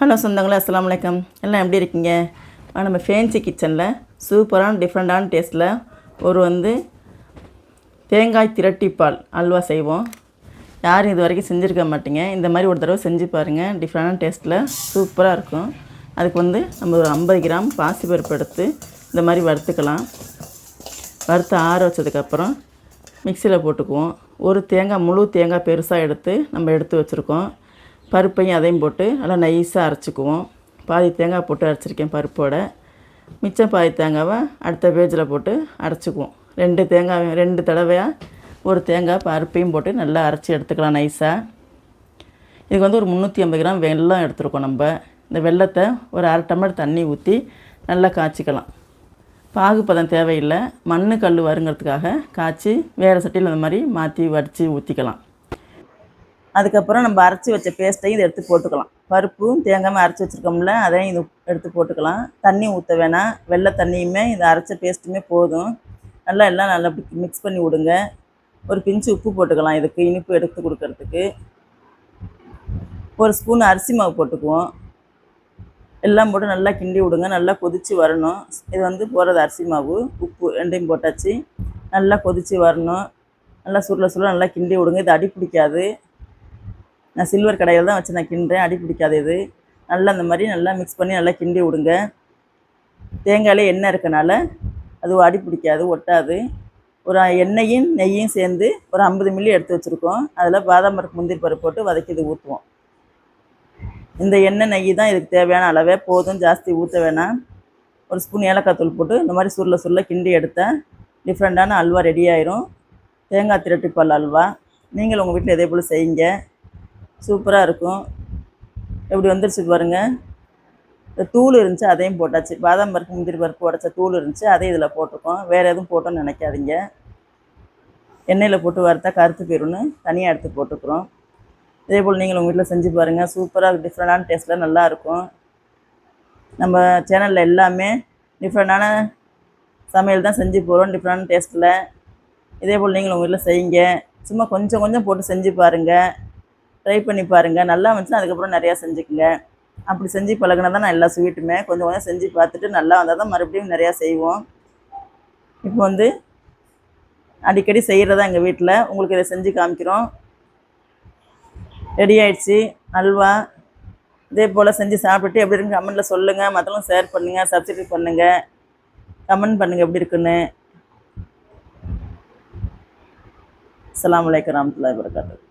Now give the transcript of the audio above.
Hello சொந்தங்களே அஸ்லாம் வலைக்கம் எல்லாம் எப்படி இருக்கீங்க? நம்ம ஃபேன்சி கிச்சனில் சூப்பரான டிஃப்ரெண்ட்டான டேஸ்ட்டில் ஒரு வந்து தேங்காய் திரட்டிப்பால் அல்வா செய்வோம். யாரும் இது வரைக்கும் செஞ்சுருக்க மாட்டீங்க. இந்த மாதிரி ஒரு தடவை செஞ்சு பாருங்கள் டிஃப்ரெண்டான டேஸ்ட்டில் சூப்பராக இருக்கும். அதுக்கு வந்து நம்ம ஒரு ஐம்பது கிராம் பாசிப்பருப்பு எடுத்து இந்த மாதிரி வறுத்துக்கலாம். வறுத்து ஆற வச்சதுக்கப்புறம் மிக்சியில் போட்டுக்குவோம். ஒரு தேங்காய் முழு தேங்காய் பெருசாக எடுத்து நம்ம எடுத்து வச்சுருக்கோம். பருப்பையும் அதையும் போட்டு நல்லா நைஸாக அரைச்சிக்குவோம். பாதி தேங்காய் போட்டு அரைச்சிருக்கேன் பருப்போட. மிச்சம் பாதி தேங்காவை அடுத்த பேஜில் போட்டு அரைச்சிக்குவோம். ரெண்டு தேங்காய் ரெண்டு தடவையாக ஒரு தேங்காய் பருப்பையும் போட்டு நல்லா அரைச்சி எடுத்துக்கலாம் நைஸாக இதுக்கு வந்து ஒரு முந்நூற்றி ஐம்பது கிராம் வெல்லம் எடுத்துருக்கோம் நம்ம. இந்த வெல்லத்தை ஒரு அரை டம்ளர் தண்ணி ஊற்றி நல்லா காய்ச்சிக்கலாம். பாகுப்பதம் தேவையில்லை. மண் கல் வருங்கிறதுக்காக காய்ச்சி வேறு சட்டியில் அந்த மாதிரி மாற்றி வடித்து ஊற்றிக்கலாம். அதுக்கப்புறம் நம்ம அரைச்சி வச்ச பேஸ்ட்டையும் இதை எடுத்து போட்டுக்கலாம். பருப்பும் தேங்காயும் அரைச்சி வச்சுருக்கோம்ல அதையும் இது எடுத்து போட்டுக்கலாம். தண்ணி ஊற்ற வேணாம். வெள்ளை தண்ணியுமே இந்த அரைச்ச பேஸ்ட்டுமே போதும். நல்லா எல்லாம் நல்லா மிக்ஸ் பண்ணி விடுங்க. ஒரு பிஞ்சு உப்பு போட்டுக்கலாம் இதுக்கு இனிப்பு எடுத்து கொடுக்கறதுக்கு. ஒரு ஸ்பூன் அரிசி மாவு போட்டுக்குவோம். எல்லாம் போட்டு நல்லா கிண்டி விடுங்க. நல்லா கொதித்து வரணும். இது வந்து போடுறது அரிசி மாவு உப்பு ரெண்டையும் போட்டாச்சு. நல்லா கொதித்து வரணும். நல்லா சுருள சுருள நல்லா கிண்டி விடுங்க. இது அடி பிடிக்காது. நான் சில்வர் கடையில் தான் வச்சு நான் கிண்டுறேன். அடி பிடிக்காது இது. நல்லா அந்த மாதிரி நல்லா மிக்ஸ் பண்ணி நல்லா கிண்டி விடுங்க. தேங்காயிலே எண்ணெய் இருக்கனால அது அடி பிடிக்காது ஒட்டாது. ஒரு எண்ணெயும் நெய்யும் சேர்ந்து ஒரு ஐம்பது மில்லி எடுத்து வச்சுருக்கோம். அதில் பாதாம் பருப்பு முந்திரி பருப்பு போட்டு வதக்கி இது ஊற்றுவோம் இந்த எண்ணெய் நெய் தான் இதுக்கு தேவையான அளவே. போதும் ஜாஸ்தி ஊற்ற வேணாம். ஒரு ஸ்பூன் ஏலக்காய் தூள் போட்டு இந்த மாதிரி சுருள சுருள கிண்டி எடுத்தால் டிஃப்ரெண்ட்டான அல்வா ரெடி ஆயிரும். தேங்காய் திரட்டிப்பால் அல்வா. நீங்கள் உங்கள் வீட்டில் இதே போல் செய்யுங்க. சூப்பராக இருக்கும். எப்படி வந்துருச்சு பாருங்கள் இந்த தூள் இருந்துச்சு அதையும் போட்டாச்சு. பாதாம் பருப்பு முந்திரி பருப்பு உடச்ச தூள் இருந்துச்சு அதையும் இதில் போட்டிருக்கோம். வேறு எதுவும் போட்டோன்னு நினைக்காதீங்க. எண்ணெயில் போட்டு வறுத்தா கருத்து போயிரும்னு தனியாக எடுத்து போட்டுக்கிறோம். இதே போல் நீங்களும் உங்கள் வீட்டில் செஞ்சு பாருங்கள் சூப்பராக டிஃப்ரெண்டான டேஸ்ட்டில் நல்லாயிருக்கும் நம்ம சேனலில் எல்லாமே டிஃப்ரெண்டான சமையல் தான் செஞ்சு போகிறோம் டிஃப்ரெண்டான டேஸ்ட்டில் இதே போல் நீங்களும் உங்கள் வீட்டில் செய்யுங்க. சும்மா கொஞ்சம் கொஞ்சம் போட்டு செஞ்சு பாருங்கள் ட்ரை பண்ணி பாருங்கள் நல்லா வந்துச்சுன்னா அதுக்கப்புறம் நிறையா செஞ்சுக்குங்க. அப்படி செஞ்சு பழகினா தான் நான் எல்லா ஸ்வீட்டுமே கொஞ்சம் கொஞ்சம் செஞ்சு பார்த்துட்டு நல்லா வந்தால் தான் மறுபடியும் நிறையா செய்வோம். இப்போ வந்து அடிக்கடி செய்கிறதா எங்கள் வீட்டில் உங்களுக்கு இதை செஞ்சு காமிக்கிறோம். ரெடி ஆயிடுச்சு. அல்வா. இதே போல் செஞ்சு சாப்பிட்டுட்டு எப்படி இருக்குன்னு கமெண்ட்டில் சொல்லுங்கள் மற்றவங்களும் ஷேர் பண்ணுங்கள் சப்ஸ்கிரைப் பண்ணுங்கள் கமெண்ட் பண்ணுங்கள் எப்படி இருக்குன்னு. அஸ்ஸலாமு வலைக்கம் வரமத்துல வரகாத்துஹு